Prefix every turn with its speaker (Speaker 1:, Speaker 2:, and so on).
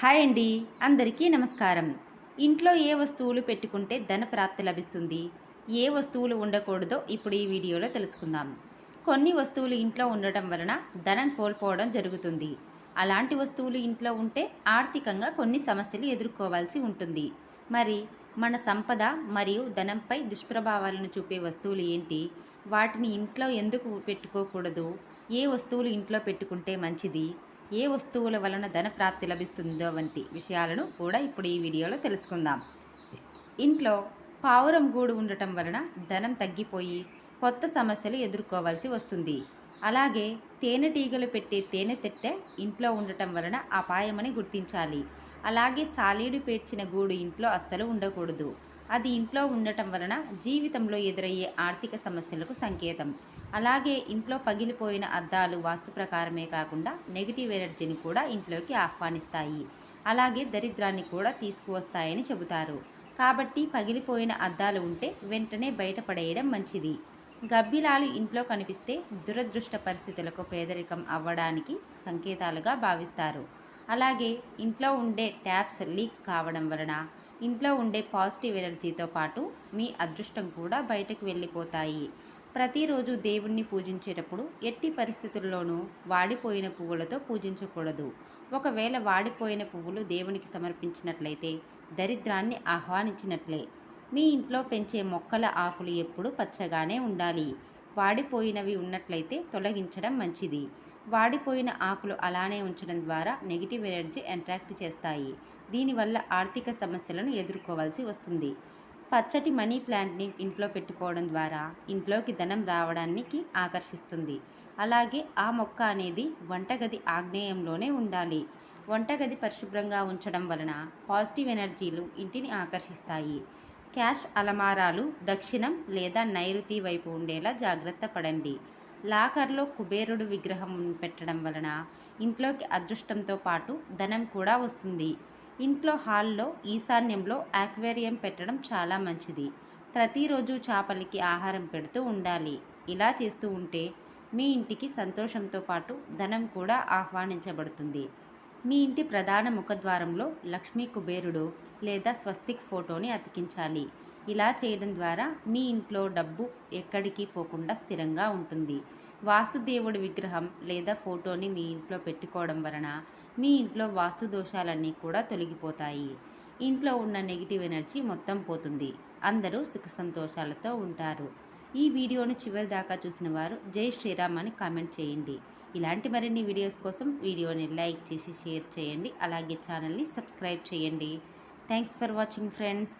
Speaker 1: Hi అండి అందరికీ నమస్కారం. ఇంట్లో ఏ వస్తువులు పెట్టుకుంటే ధన ప్రాప్తి లభిస్తుంది? ఏ వస్తువులు ఉండకూడదో ఇప్పుడు ఈ వీడియోలో తెలుసుకుందాం. కొన్ని వస్తువులు ఇంట్లో ఉండటం వలన ధనం కోల్పోవడం జరుగుతుంది. అలాంటి వస్తువులు ఇంట్లో ఉంటే ఆర్థికంగా కొన్ని సమస్యలు ఎదుర్కోవాల్సి ఉంటుంది. మరి మన సంపద మరియు ధనంపై దుష్ప్రభావాలను చూపే వస్తువులు ఏంటి? వాటిని ఇంట్లో ఎందుకు పెట్టుకోకూడదు? ఏ వస్తువులు ఇంట్లో పెట్టుకుంటే మంచిది? ఏ వస్తువుల వలన ధన ప్రాప్తి లభిస్తుందో వంటి విషయాలను కూడా ఇప్పుడు ఈ వీడియోలో తెలుసుకుందాం. ఇంట్లో పావురం గూడు ఉండటం వలన ధనం తగ్గిపోయి కొత్త సమస్యలు ఎదుర్కోవాల్సి వస్తుంది. అలాగే తేనెటీగలు పెట్టే తేనె తెట్టె ఇంట్లో ఉండటం వలన అపాయమని గుర్తించాలి. అలాగే సాలీడు పేర్చిన గూడు ఇంట్లో అస్సలు ఉండకూడదు. అది ఇంట్లో ఉండటం వలన జీవితంలో ఎదురయ్యే ఆర్థిక సమస్యలకు సంకేతం. అలాగే ఇంట్లో పగిలిపోయిన అద్దాలు వాస్తు ప్రకారమే కాకుండా నెగిటివ్ ఎనర్జీని కూడా ఇంట్లోకి ఆహ్వానిస్తాయి. అలాగే దరిద్రాన్ని కూడా తీసుకువస్తాయని చెబుతారు. కాబట్టి పగిలిపోయిన అద్దాలు ఉంటే వెంటనే బయటపడేయడం మంచిది. గబ్బిలాలు ఇంట్లో కనిపిస్తే దురదృష్ట పరిస్థితులకు పేదరికం అవ్వడానికి సంకేతాలుగా భావిస్తారు. అలాగే ఇంట్లో ఉండే ట్యాప్స్ లీక్ కావడం వలన ఇంట్లో ఉండే పాజిటివ్ ఎనర్జీతో పాటు మీ అదృష్టం కూడా బయటకు వెళ్ళిపోతాయి. ప్రతిరోజు దేవుణ్ణి పూజించేటప్పుడు ఎట్టి పరిస్థితుల్లోనూ వాడిపోయిన పువ్వులతో పూజించకూడదు. ఒకవేళ వాడిపోయిన పువ్వులు దేవునికి సమర్పించినట్లయితే దరిద్రాన్ని ఆహ్వానించినట్లే. మీ ఇంట్లో పెంచే మొక్కల ఆకులు ఎప్పుడూ పచ్చగానే ఉండాలి. వాడిపోయినవి ఉన్నట్లయితే తొలగించడం మంచిది. వాడిపోయిన ఆకులు అలానే ఉంచడం ద్వారా నెగిటివ్ ఎనర్జీ అట్రాక్ట్ చేస్తాయి. దీనివల్ల ఆర్థిక సమస్యలను ఎదుర్కోవాల్సి వస్తుంది. పచ్చటి మనీ ప్లాంట్ని ఇంట్లో పెట్టుకోవడం ద్వారా ఇంట్లోకి ధనం రావడానికి ఆకర్షిస్తుంది. అలాగే ఆ మొక్క అనేది వంటగది ఆగ్నేయంలోనే ఉండాలి. వంటగది పరిశుభ్రంగా ఉంచడం వలన పాజిటివ్ ఎనర్జీలు ఇంటిని ఆకర్షిస్తాయి. క్యాష్ అలమారాలు దక్షిణం లేదా నైరుతి వైపు ఉండేలా జాగ్రత్త పడండి. లాకర్లో కుబేరుడు విగ్రహం పెట్టడం వలన ఇంట్లోకి అదృష్టంతో పాటు ధనం కూడా వస్తుంది. ఇంట్లో హాల్లో ఈశాన్యంలో ఆక్వేరియం పెట్టడం చాలా మంచిది. ప్రతిరోజు చేపలకి ఆహారం పెడుతూ ఉండాలి. ఇలా చేస్తూ ఉంటే మీ ఇంటికి సంతోషంతో పాటు ధనం కూడా ఆహ్వానించబడుతుంది. మీ ఇంటి ప్రధాన ముఖద్వారంలో లక్ష్మీ కుబేరుడు లేదా స్వస్తిక్ ఫోటోని అతికించాలి. ఇలా చేయడం ద్వారా మీ ఇంట్లో డబ్బు ఎక్కడికి పోకుండా స్థిరంగా ఉంటుంది. వాస్తుదేవుడి విగ్రహం లేదా ఫోటోని మీ ఇంట్లో పెట్టుకోవడం వలన మీ ఇంట్లో వాస్తు దోషాలన్నీ కూడా తొలగిపోతాయి. ఇంట్లో ఉన్న నెగిటివ్ ఎనర్జీ మొత్తం పోతుంది. అందరూ సుఖ సంతోషాలతో ఉంటారు. ఈ వీడియోను చివరి దాకా చూసిన వారు జై శ్రీరామ్ అని కామెంట్ చేయండి. ఇలాంటి మరిన్ని వీడియోస్ కోసం వీడియోని లైక్ చేసి షేర్ చేయండి. అలాగే ఛానల్ని సబ్స్క్రైబ్ చేయండి. Thanks for watching friends.